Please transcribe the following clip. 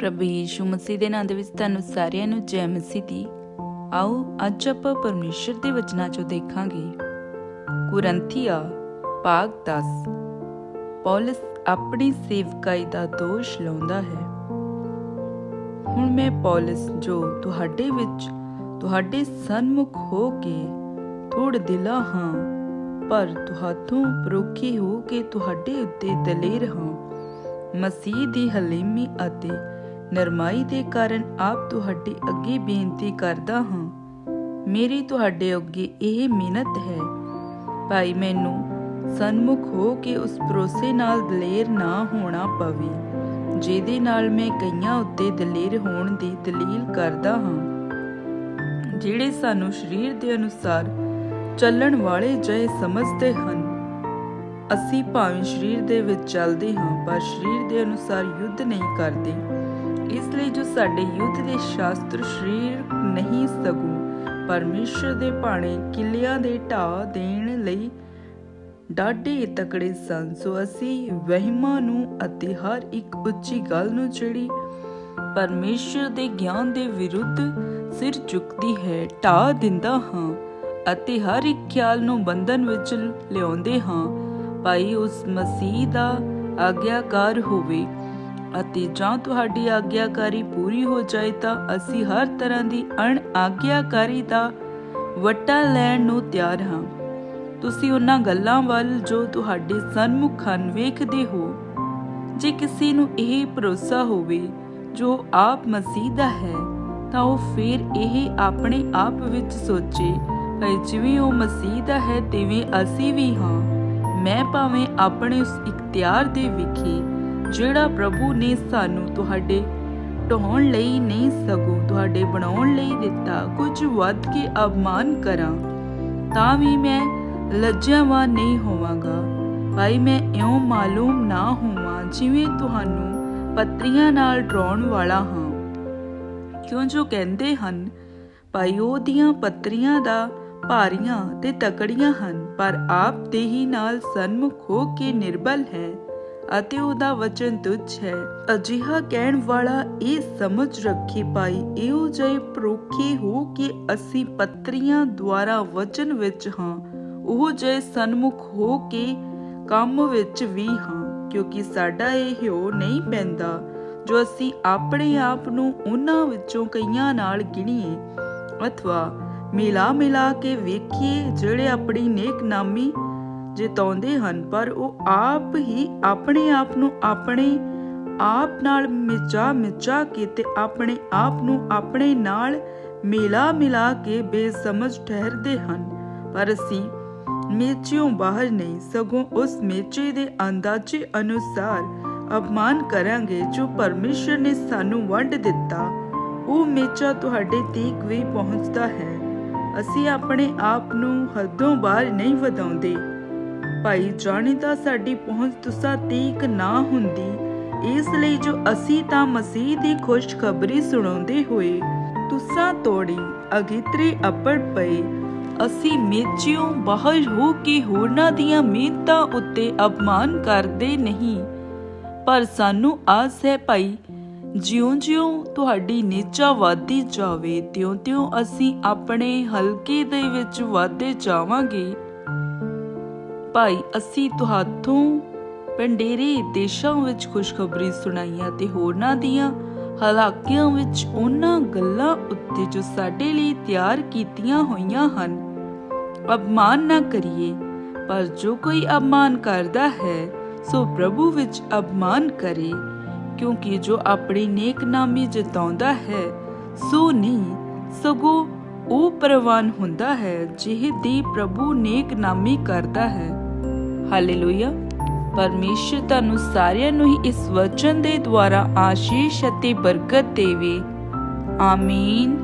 ਪ੍ਰਭੂ ਯੀਸ਼ੂ ਮਸੀਹ ਦੇ ਨਾਮ ਦੇ ਵਿੱਚ ਤੁਹਾਨੂੰ ਸਾਰਿਆਂ ਨੂੰ ਜੈ ਮਸੀਹ ਦੀ। ਆਓ, ਅੱਜ ਆਪਾਂ ਪਰਮੇਸ਼ਰ ਦੇ ਵਚਨਾਂ ਚੋਂ ਦੇਖਾਂਗੇ। ਕੁਰੰਥੀਆ, ਭਾਗ 10 ਪੌਲਸ ਆਪਣੀ ਸੇਵਕਾਈ ਦਾ ਦੋਸ਼ ਲਾਉਂਦਾ ਹੈ। ਹੁਣ ਮੈਂ ਪੌਲਸ, ਜੋ ਤੁਹਾਡੇ ਵਿੱਚ, ਤੁਹਾਡੇ ਸਨਮੁਖ ਹੋ ਕੇ ਥੋੜ ਦਿਲਾ ਹਾਂ, ਪਰ ਤੁਹਾਤੋਂ ਪਰੋਖੀ ਹੋ ਕੇ ਤੁਹਾਡੇ ਉੱਤੇ ਦਲੇਰ ਹਾਂ ਮਸੀਹ ਦੀ ਹਲੀਮੀ ਅਤੇ ਨਰਮਾਈ ਦੇ ਕਾਰਨ ਆਪ ਤੁਹਾਡੇ ਅੱਗੇ ਬੇਨਤੀ ਕਰਦਾ ਹਾਂ। ਮੇਰੀ ਤੁਹਾਡੇ ਅੱਗੇ ਇਹ ਮਿਹਨਤ ਹੈ। ਭਾਈ ਮੈਨੂੰ ਸਨਮੁਖ ਹੋ ਕੇ ਉਸ ਭਰੋਸੇ ਨਾਲ ਦਲੇਰ ਨਾ ਹੋਣਾ ਪਵੇ, ਜਿਹਦੇ ਨਾਲ ਮੈਂ ਕਈਆਂ ਉੱਤੇ ਦਲੇਰ ਹੋਣ ਦੀ ਦਲੀਲ ਕਰਦਾ ਹਾਂ। ਜਿਹੜੇ ਸਾਨੂੰ ਸਰੀਰ ਦੇ ਅਨੁਸਾਰ ਚੱਲਣ ਵਾਲੇ ਜੈ ਸਮਝਦੇ ਹਨ, ਅਸੀਂ ਭਾਵੇਂ ਸਰੀਰ ਦੇ ਵਿੱਚ ਚੱਲਦੇ ਹਾਂ, ਪਰ ਸਰੀਰ ਦੇ ਅਨੁਸਾਰ ਯੁੱਧ ਨਹੀਂ ਕਰਦੇ। ਇਸ ਲਈ ਜੋ ਸਾਡੇ ਯੁੱਧ ਦੇ ਸ਼ਾਸਤਰ ਸਰੀਰ ਨਹੀਂ ਸਗੋਂ ਪਰਮੇਸ਼ਰ ਦੇ ਭਾਣੇ ਕਿਲਿਆਂ ਦੇ ਢਾਹ ਦੇਣ ਲਈ ਡਾਢੇ ਤਕੜੇ ਸਨ। ਸੋ ਅਸੀਂ ਵਹਿਮਾਂ ਨੂੰ ਅਤੇ ਹਰ ਇੱਕ ਉੱਚੀ ਗੱਲ ਨੂੰ ਜਿਹੜੀ ਪਰਮੇਸ਼ਰ ਦੇ ਗਿਆਨ ਦੇ ਵਿਰੁੱਧ ਸਿਰ ਚੁੱਕਦੀ ਹੈ, ਢਾਹ ਦਿੰਦਾ ਹਾਂ ਅਤੇ ਹਰ ਇੱਕ ਖਿਆਲ ਨੂੰ ਬੰਧਨ ਵਿੱਚ ਲਿਆਉਂਦੇ ਹਾਂ। ਭਾਈ, ਉਸ ਮਸੀਹ ਦਾ ਆਗਿਆਕਾਰ ਹੋਵੇ। ਅਤੇ ਜਾਂ ਤੁਹਾਡੀ ਆਗਿਆਕਾਰੀ ਪੂਰੀ ਹੋ ਜਾਏ ਤਾਂ ਅਸੀਂ ਹਰ ਤਰ੍ਹਾਂ ਦੀ ਅਣ ਆਗਿਆਕਾਰੀ ਦਾ ਵਟਾ ਲੈਣ ਨੂੰ ਤਿਆਰ ਹਾਂ। ਤੁਸੀਂ ਉਹਨਾਂ ਗੱਲਾਂ ਵੱਲ ਜੋ ਤੁਹਾਡੇ ਸਨਮੁਖ ਹਨ ਵੇਖਦੇ ਹੋ, ਜੇ ਕਿਸੇ ਨੂੰ ਇਹ ਭਰੋਸਾ ਹੋਵੇ ਜੋ ਆਪ ਮਸੀਹ ਦਾ ਹੈ, ਤਾਂ ਉਹ ਫਿਰ ਇਹ ਆਪਣੇ ਆਪ ਵਿੱਚ ਸੋਚੇ ਭਈ ਜਿਵੇਂ ਉਹ ਮਸੀਹ ਦਾ ਹੈ, ਤਿਵੇਂ ਅਸੀਂ ਵੀ ਹਾਂ। ਮੈਂ ਭਾਵੇਂ ਆਪਣੇ ਉਸ ਇਖਤਿਆਰ ਦੇ ਵਿਖੇ ਜਿਹੜਾ ਪ੍ਰਭੂ ਨੇ ਸਾਨੂੰ ਤੁਹਾਡੇ ਢਾਉਣ ਲਈ ਨਹੀਂ ਸਗੋਂ ਤੁਹਾਡੇ ਬਣਾਉਣ ਲਈ ਦਿੱਤਾ, ਕੁਝ ਵੱਧ ਕੇ ਅਪਮਾਨ ਕਰਾਂ, ਤਾਂ ਵੀ ਮੈਂ ਲੱਜਾਵਾਨ ਨਹੀਂ ਹੋਵਾਂਗਾ। ਭਾਈ, ਮੈਂ ਇਉਂ ਮਾਲੂਮ ਨਾ ਹੋਵਾਂ ਜਿਵੇਂ ਤੁਹਾਨੂੰ ਪੱਤਰੀਆਂ ਨਾਲ ਡਰਾਉਣ ਵਾਲਾ ਹਾਂ। ਕਿਉਂ ਜੋ ਕਹਿੰਦੇ ਹਨ, ਭਾਈ ਉਹਦੀਆਂ ਪੱਤਰੀਆਂ ਦਾ ਭਾਰੀਆਂ ਤੇ ਤਕੜੀਆਂ ਹਨ, ਪਰ ਆਪ ਤੇ ਹੀ ਨਾਲ ਸਨਮੁਖ ਹੋ ਕੇ ਨਿਰਬਲ ਹੈ। ਅਤੇ ਉਹਦਾ ਵਚਨ ਤੁੱਛ ਹੈ। ਅਜਿਹਾ ਕਹਿਣ ਵਾਲਾ ਇਹ ਸਮਝ ਰੱਖੇ ਪਾਈ ਇਹੋ ਜਿਹੇ ਪਰੋਖੇ ਹੋ ਕੇ ਅਸੀਂ ਪੱਤਰੀਆਂ ਦੁਆਰਾ ਵਚਨ ਵਿੱਚ ਹਾਂ। ਉਹ ਜੇ ਸਨਮੁਖ ਹੋ ਕੇ ਕੰਮ ਵਿੱਚ ਵੀ ਹਾਂ, ਕਿਉਂਕਿ ਸਾਡਾ ਇਹ ਹਿਓ ਨਹੀਂ ਪੈਂਦਾ, ਜੋ ਅਸੀਂ ਆਪਣੇ ਆਪ ਨੂੰ ਉਹਨਾਂ ਵਿੱਚੋਂ ਕਈਆਂ ਨਾਲ ਗਿਣੀਏ। ਅਥਵਾ ਮਿਲਾ ਮਿਲਾ ਕੇ ਵੇਖੀਏ ਜਿਹੜੇ ਆਪਣੀ ਨੇਕ ਨਾਮੀ ਜਿਤਾਉਂਦੇ ਹਨ, ਪਰ ਉਹ ਆਪ ਹੀ ਆਪਣੇ ਆਪ ਨੂੰ ਆਪਣੇ ਆਪ ਨਾਲ ਮਿਚਾ ਮਿਚਾ ਕੇ ਤੇ ਆਪਣੇ ਆਪ ਨੂੰ ਆਪਣੇ ਨਾਲ ਮਿਲਾ ਮਿਲਾ ਕੇ ਬੇਸਮਝ ਠਹਿਰਦੇ ਹਨ। ਪਰ ਅਸੀਂ ਮੇਚਿਓਂ ਬਾਹਰ ਨਹੀਂ, ਸਗੋਂ ਉਸ ਮੇਚੇ ਦੇ ਅੰਦਾਜ਼ੇ ਅਨੁਸਾਰ ਅਪਮਾਨ ਕਰਾਂਗੇ ਜੋ ਪਰਮੇਸ਼ਰ ਨੇ ਸਾਨੂੰ ਵੰਡ ਦਿੱਤਾ। ਉਹ ਮੇਚਾ ਤੁਹਾਡੇ ਤੀਕ ਵੀ ਪਹੁੰਚਦਾ ਹੈ। ਅਸੀਂ ਆਪਣੇ ਆਪ ਨੂੰ ਹੱਦੋਂ ਬਾਹਰ ਨਹੀਂ ਵਧਾਉਂਦੇ। ਭਾਈ ਜਾਣੀ ਤਾਂ ਸਾਡੀ ਪਹੁੰਚ ਤੁਸਾਂ ਤੀਕ ਨਾ ਹੁੰਦੀ। ਇਸ ਲਈ ਜੋ ਅਸੀਂ ਤਾਂ ਮਸੀਹ ਦੀ ਖੁਸ਼ਖਬਰੀ ਸੁਣਾਉਂਦੇ ਹੋਏ ਤੁਸਾਂ ਤੋੜੀ, ਅਗਿਤਰੇ ਅਪੜ ਪਏ। ਅਸੀਂ ਮੇਚਿਓਂ ਬਾਹਰ ਹੋ ਕੇ ਹੋਰਨਾਂ ਦੀਆਂ ਮਿਹਨਤਾਂ ਉੱਤੇ ਅਪਮਾਨ ਕਰਦੇ ਨਹੀਂ। ਪਰ ਸਾਨੂੰ ਆਸ ਹੈ ਭਾਈ, ਜਿਉਂ-ਜਿਉਂ ਤੁਹਾਡੀ ਨੀਚਾ ਵਧਦੀ ਜਾਵੇ, ਤਿਉਂ-ਤਿਉਂ ਅਸੀਂ ਆਪਣੇ ਹਲਕੇ ਦੇ ਵਿੱਚ ਵਧਦੇ ਜਾਵਾਂਗੇ। ਭਾਈ, ਅਸੀਂ ਤੁਹਾਥੋਂ ਪੰਡੇਰੇ ਦੇਸ਼ਾਂ ਵਿੱਚ ਖੁਸ਼ਖਬਰੀ ਸੁਣਾਈਆਂ ਤੇ ਹੋਰਨਾਂ ਦੀਆਂ ਹਲਾਕਿਆਂ ਵਿੱਚ ਉਹਨਾਂ ਗੱਲਾਂ ਉੱਤੇ ਜੋ ਸਾਡੇ ਲਈ ਤਿਆਰ ਕੀਤੀਆਂ ਹੋਈਆਂ ਹਨ। ਅਪਮਾਨ ਨਾ ਕਰੀਏ, ਪਰ ਜੋ ਕੋਈ ਅਪਮਾਨ ਕਰਦਾ ਹੈ, ਸੋ ਪ੍ਰਭੂ ਵਿੱਚ ਅਪਮਾਨ ਕਰੇ, ਕਿਉਂਕਿ ਜੋ ਆਪਣੀ ਨੇਕ ਨਾਮੀ ਜਿਤਾਉਂਦਾ ਹੈ, ਸੋ ਨਹੀਂ, ਸਗੋਂ ਉਹ ਪ੍ਰਵਾਨ ਹੁੰਦਾ ਹੈ ਜਿਹ ਦੀ ਪ੍ਰਭੂ ਨੇਕ ਨਾਮੀ ਕਰਦਾ ਹੈ। ਹਾਲੇਲੂਇਆ ਪਰਮੇਸ਼ਰ ਤੁਹਾਨੂੰ ਸਾਰਿਆਂ ਨੂੰ ਹੀ ਇਸ ਵਚਨ ਦੇ ਦੁਆਰਾ ਆਸ਼ੀਸ਼ ਅਤੇ ਬਰਕਤ ਦੇਵੇ। ਆਮੀਨ